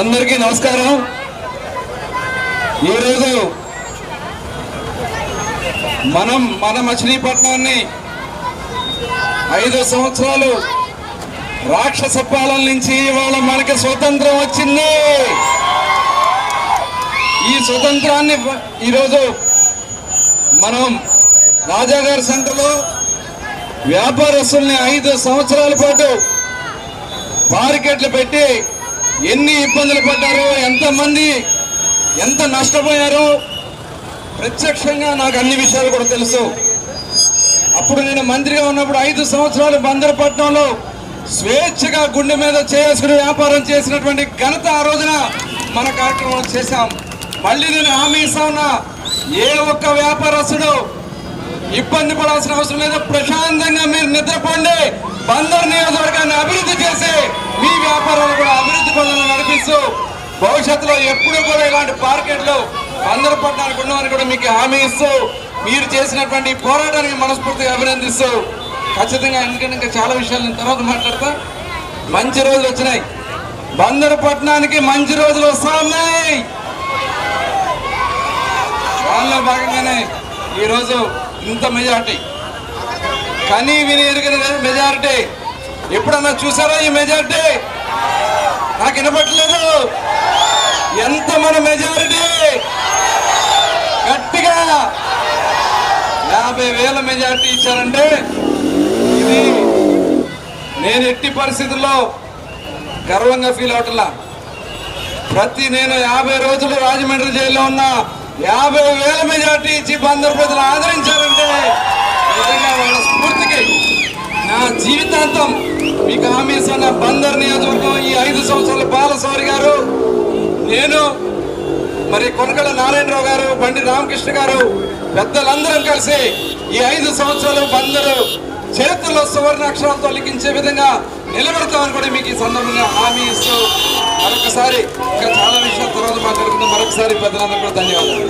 అందరికీ నమస్కారం. ఈరోజు మనం మన మచిలీపట్నాన్ని ఐదు సంవత్సరాలు రాక్షస పాలన నుంచి ఇవాళ మనకి స్వతంత్రం వచ్చింది. ఈ స్వతంత్రాన్ని ఈరోజు మనం రాజాగారి సెంటర్లో వ్యాపారస్తుల్ని ఐదు సంవత్సరాల పాటు మార్కెట్లు పెట్టి ఎన్ని ఇబ్బందులు పడ్డారో ఎంతమంది ఎంత నష్టపోయారో ప్రత్యక్షంగా నాకు అన్ని విషయాలు కూడా తెలుసు. అప్పుడు నేను మంత్రిగా ఉన్నప్పుడు ఐదు సంవత్సరాలు బందరపట్నంలో స్వేచ్ఛగా గుండె మీద చేసుకుని వ్యాపారం చేసినటువంటి ఘనత ఆ రోజున మన కార్యక్రమం చేశాం. మళ్ళీ నేను హామీ ఇస్తా ఉన్నా ఏ ఒక్క వ్యాపారస్తుడు ఇబ్బంది పడాల్సిన అవసరం లేదు. ప్రశాంతంగా మీరు నిద్రపోండి బందర్ నియోజకవర్గాన్ని అభివృద్ధి చేసి పనులను భవిష్యత్తులో ఎప్పుడు కూడా ఇలాంటి పార్కెట్లు బందర్ పట్టణానికి ఉండవని కూడా మీకు హామీ ఇస్తూ మీరు చేసినటువంటి పోరాటానికి మనస్ఫూర్తిగా అభినందిస్తూ ఖచ్చితంగా ఎందుకంటే ఇంకా చాలా విషయాలు నేను తర్వాత మాట్లాడతా. మంచి రోజులు వచ్చినాయి. బందరు పట్టణానికి మంచి రోజులు వస్తా ఉన్నాయి దానిలో భాగంగానే ఈరోజు ఇంత మెజార్టీ. కానీ విని ఎరిగిన మెజారిటీ. ఎప్పుడన్నా చూసారా ఈ మెజారిటీ? నాకు వినపట్లేదు ఎంత మన మెజారిటీ? గట్టిగా యాభై వేల మెజారిటీ ఇచ్చారంటే ఇది నేను ఎట్టి పరిస్థితుల్లో గర్వంగా ఫీల్ అవట్లా ప్రతి నేను యాభై రోజులు రాజమండ్రి జైల్లో ఉన్నా యాభై వేల మెజార్టీ ఇచ్చి బందరు ప్రజలు ఆదరించారంటే నిజంగా వాళ్ళ నా జీవితాంతం మీకు హామీ ఇస్తున్న బందర్ నియోజకవర్గం ఈ ఐదు సంవత్సరాల బాలసౌరి గారు నేను మరి కొనకల నారాయణరావు గారు బండి రామకృష్ణ గారు పెద్దలందరం కలిసి ఈ ఐదు సంవత్సరాలు బందరు చేతుల్లో సువర్ణ అక్షరాలతో లిఖించే విధంగా నిలబెడతామని కూడా మీకు ఈ సందర్భంగా హామీ ఇస్తూ మరొకసారి ఇంకా చాలా విషయాల తర్వాత మాట్లాడుకుందాం. మరొకసారి పెద్దలందరూ కూడా ధన్యవాదాలు.